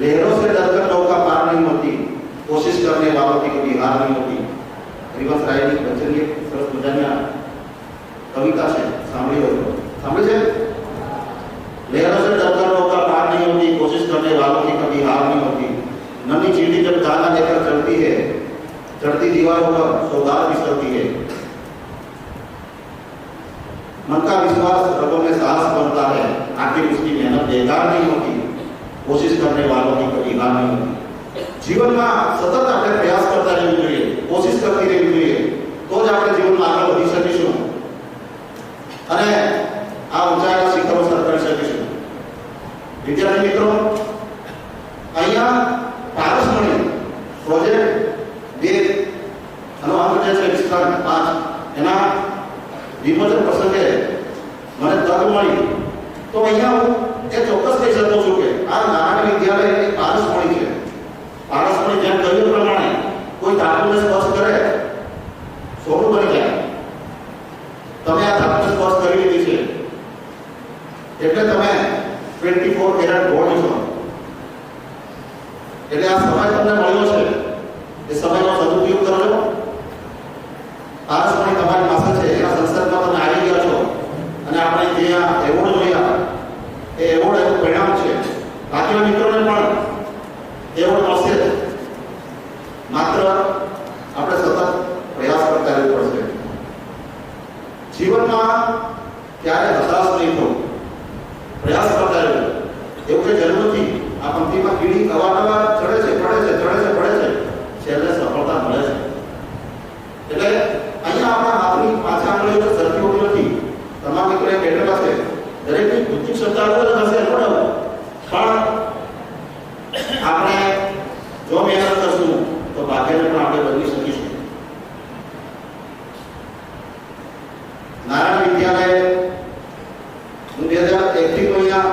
लहरों से डरकर नौका पार नहीं होती, कोशिश करने वालों की कभी हार नहीं होती। रिवर्स राइडिंग बच्चन के सरस मजानिया कविता से सामने हो सामने से लहरों से डरकर नौका पार नहीं होती, कोशिश करने वालों की कभी हार नहीं होती। नमी चीटी जब दाना लेकर चढ़ती है, चढ़ती दीवारों पर सौगात भी चलती है। मन का विश्वास रबों में साहस बनता है, आखिर उसकी मेहनत बेकार नहीं होती। કોશિશ કરને વાળો की कभी हार नहीं होती જીવનમાં સતત આપણે પ્રયાસ કરતા રહેવું જોઈએ કોશિશ કરતી રહેવી જોઈએ તો જ આપણે જીવનમાં આગળ વધી શકીશું અને આ ઊંચાઈના શિખરો સર કરી શકીશું વિદ્યાર્થી મિત્રો અહીંયા પારસમણી પ્રોજેક્ટ બે આનો અંક જે છે વિસ્તાર પાંચ એના વિમોચન પ્રસંગે મને તક મળી તો અહીંયા હું એ ચોક્કસ કહી શકું છું કે આ નારાયણ વિદ્યાલય એ પારસમણી છે. પારસમણી જેમ કહ્યું પ્રમાણે કોઈ ધાતુને સ્પર્શ કરે, સોનું બની જાય. તમે આ ધાતુને સ્પર્શ કરી લીધી છે. એટલે તમે 24 ફોર કેરેટ ગોલ્ડ છો. એટલે આ સમય તમને મળ્યો છે એ સમયનો સદુપયોગ કરજો પારસમણી તમારી પાસે છે એના સંસર્ગમાં તમે આવી ગયા છો અને આપણે જે આ એવોર્ડ જોયા એ એવોર્ડ એનું પરિણામ છે બાકીના મિત્રોને પણ એવોર્ડ મળશે જ. માત્ર આપણે સતત પ્રયાસ કરતા રહેવું પડશે જીવનમાં ક્યારે હતાશ નહીં થવું. પ્રયાસ કરતા રહેવું. એવું કે જરૂર નથી. આ પંક્તિમાં કીડી અવારનવાર ચડે છે પડે છે ચડે છે પડે છે છેલ્લે સફળતા મળે છે એટલે અહીંયા આપણા હાથની પાછા આંગળીઓ તો સરખી હોતી નથી તમામ મિત્રો એ બેઠેલા છે દરેકની બુદ્ધિ ક્ષમતા અલગ અલગ હશે નો ડાઉટ પણ આપણે જો મહેનત કરશું તો ભાગ્યને પણ આપણે બદલી શકીશું નારાયણ વિદ્યાલય હું બે હજાર એકથી તો અહીંયા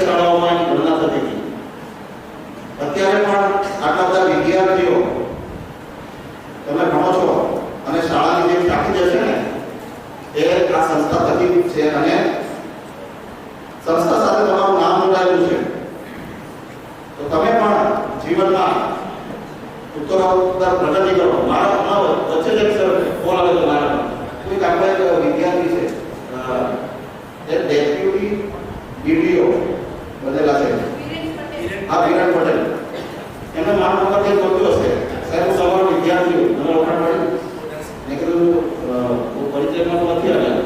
શાળાઓમાં એની ગણના થતી અત્યારે પણ આટલા બધા વિદ્યાર્થીઓ, તમે ભણો છો અને શાળાની જે રાખી જે ને, એ આ સંસ્થા છે અને સંસ્થા સાથે તમારું નામ જોડાયેલું છે. તો તમે પણ જીવનમાં ઉત્તરોત્તર પ્રગતિ કરો. મારો વચ્ચે જ એક સર ફોન આવે તો મારા કોઈક આપણે એક વિદ્યાર્થી છે અ, એ ડેપ્યુટી ડીડીઓ બનેલા છે. આ વિરાટ પટેલ. એમને મારો નંબર કંઈક ગોત્યો હશે. સાહેબ, હું તમારો વિદ્યાર્થી મને ઓળખાણ મળી મેં કીધું પરિચયમાં તો નથી આવ્યા.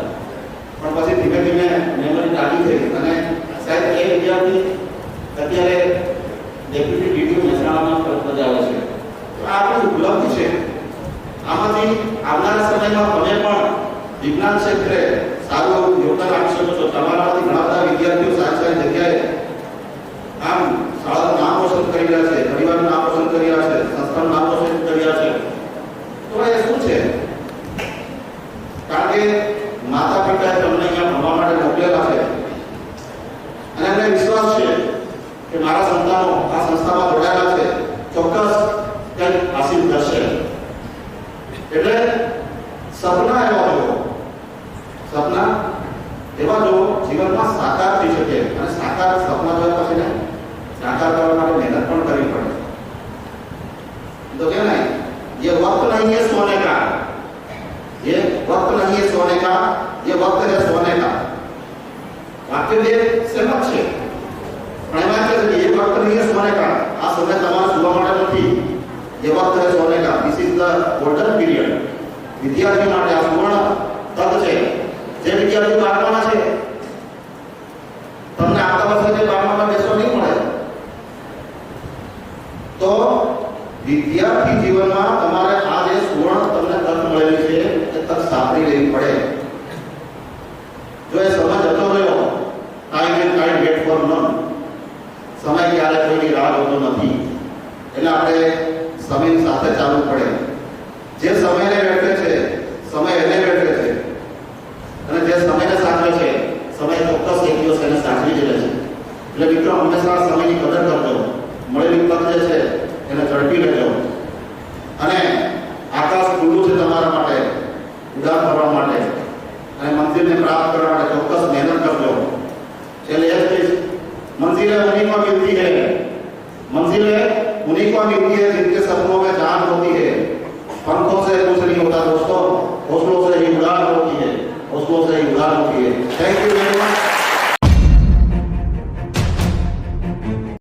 પણ પછી ધીમે ધીમે મેમરી તાજી થઈ અને સાહેબ, એ વિદ્યાર્થી અત્યારે ડેપ્યુટી ડીડીઓ મહેસાણામાં બજાવે છે. તો આ આપણી ઉપલબ્ધિ છે. આમાંથી આવનારા સમયમાં તમે પણ વિજ્ઞાન ક્ષેત્રે યોગદાન આપી શકો છો તમારામાંથી ઘણા બધા વિદ્યાર્થીઓ સારી સારી જગ્યાએ આમ શાળાનું નામ રોશન કરી રહ્યા છે, પરિવારનું નામ રોશન કરી રહ્યા છે, સંસ્થાનું નામ રોશન કરી રહ્યા છે. તો એ શું છે? કારણ કે માતા પિતાએ તમને અહીંયા ભણવા માટે મોકલેલા છે. અને એમને વિશ્વાસ છે કે મારા સંતાનો આ સંસ્થામાં જોડાયેલા છે, ચોક્કસ કંઈક હાસિલ થશે. એટલે સપના એવા હોય. સપના એવા જો જીવનમાં સાકાર થઈ શકે અને સાકાર સપના જોયા પછી ને સાકાર કરવા માટે મહેનત પણ કરવી પડે તો કે નહીં ये वक्त नहीं है सोने का ये वक्त नहीं है सोने का ये वक्त है सोने का વાક્ય બે સહેમત છે પણ એમાં કહે છે કે ये वक्त नहीं है सोने का આ સમય તમારે સુવા માટે નથી ये वक्त है सोने का this is the golden period વિદ્યાર્થી માટે આ સુવર્ણ તક છે નથી. એટલે આપણે સમય સાથે ચાલવું પડે. જે સમયને વેઠે છે, સમય એને વેઠે છે. અને જે સમયને સાચવે છે, સમય ચોક્કસ એક દિવસ એને સાચવી જ છે. એટલે મિત્રો, હંમેશા સમયની કદર કરજો. મળેલી પદ જે છે, એને ઝડપી લેજો. અને આકાશ ખુલ્લું છે તમારા માટે, ઉદાર કરવા માટે. અને મંદિરને પ્રાપ્ત